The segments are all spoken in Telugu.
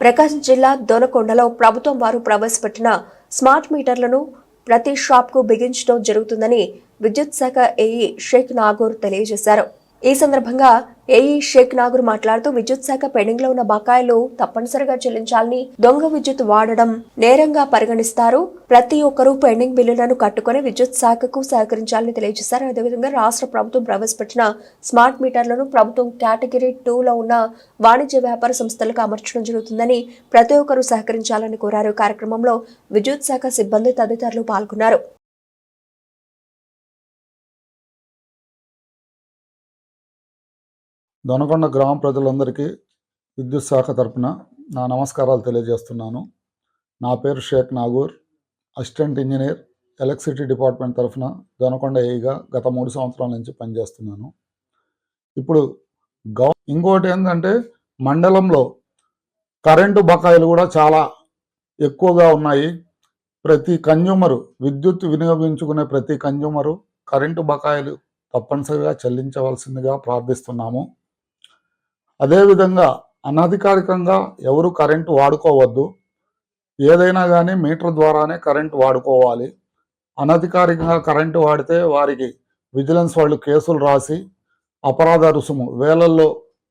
ప్రకాశం జిల్లా దొనకొండలో ప్రభుత్వం వారు ప్రవేశపెట్టిన స్మార్ట్ మీటర్లను ప్రతి షాప్కు బిగించడం జరుగుతుందని విద్యుత్ శాఖ ఏఈ షేక్ నాగూర్ తెలియజేశారు. ఈ సందర్భంగా ఏఈ షేక్ నాగూర్ మాట్లాడుతూ విద్యుత్ శాఖ పెండింగ్లో ఉన్న బకాయిలు తప్పనిసరిగా చెల్లించాలని దొంగ విద్యుత్ వాడడం నేరంగా పరిగణిస్తారు. ప్రతి ఒక్కరూ పెండింగ్ బిల్లులను కట్టుకుని విద్యుత్ శాఖకు సహకరించాలని తెలియజేశారు. అదేవిధంగా రాష్ట్ర ప్రభుత్వం ప్రవేశపెట్టిన స్మార్ట్ మీటర్లను ప్రభుత్వం కేటగిరీ టూలో ఉన్న వాణిజ్య వ్యాపార సంస్థలకు అమర్చడం జరుగుతుందని ప్రతి ఒక్కరూ సహకరించాలని కోరారు. కార్యక్రమంలో విద్యుత్ శాఖ సిబ్బంది తదితరులు పాల్గొన్నారు. దొనకొండ గ్రామ ప్రజలందరికీ విద్యుత్ శాఖ తరపున నా నమస్కారాలు తెలియజేస్తున్నాను. నా పేరు Shaik Nagur assistant engineer electricity department తరఫున దొనకొండ ఏఈగా గత మూడు సంవత్సరాల నుంచి పనిచేస్తున్నాను. ఇప్పుడు గవ ఇంకోటి ఏంటంటే మండలంలో కరెంటు బకాయిలు కూడా చాలా ఎక్కువగా ఉన్నాయి. ప్రతి కన్జ్యూమరు విద్యుత్ వినియోగించుకునే ప్రతి కన్జ్యూమరు కరెంటు బకాయిలు తప్పనిసరిగా చెల్లించవలసిందిగా ప్రార్థిస్తున్నాము. అదేవిధంగా అనధికారికంగా ఎవరు కరెంటు వాడుకోవద్దు. ఏదైనా కానీ మీటర్ ద్వారానే కరెంటు వాడుకోవాలి. అనధికారికంగా కరెంటు వాడితే వారికి విజిలెన్స్ వాళ్ళు కేసులు రాసి అపరాధ రుసుము వేలల్లో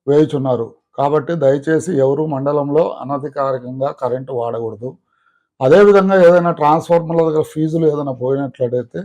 వేయుచున్నారు. కాబట్టి దయచేసి ఎవరు మండలంలో అనధికారికంగా కరెంటు వాడకూడదు. అదేవిధంగా ఏదైనా ట్రాన్స్ఫార్మర్ల దగ్గర ఫీజులు ఏదైనా పోయినట్లయితే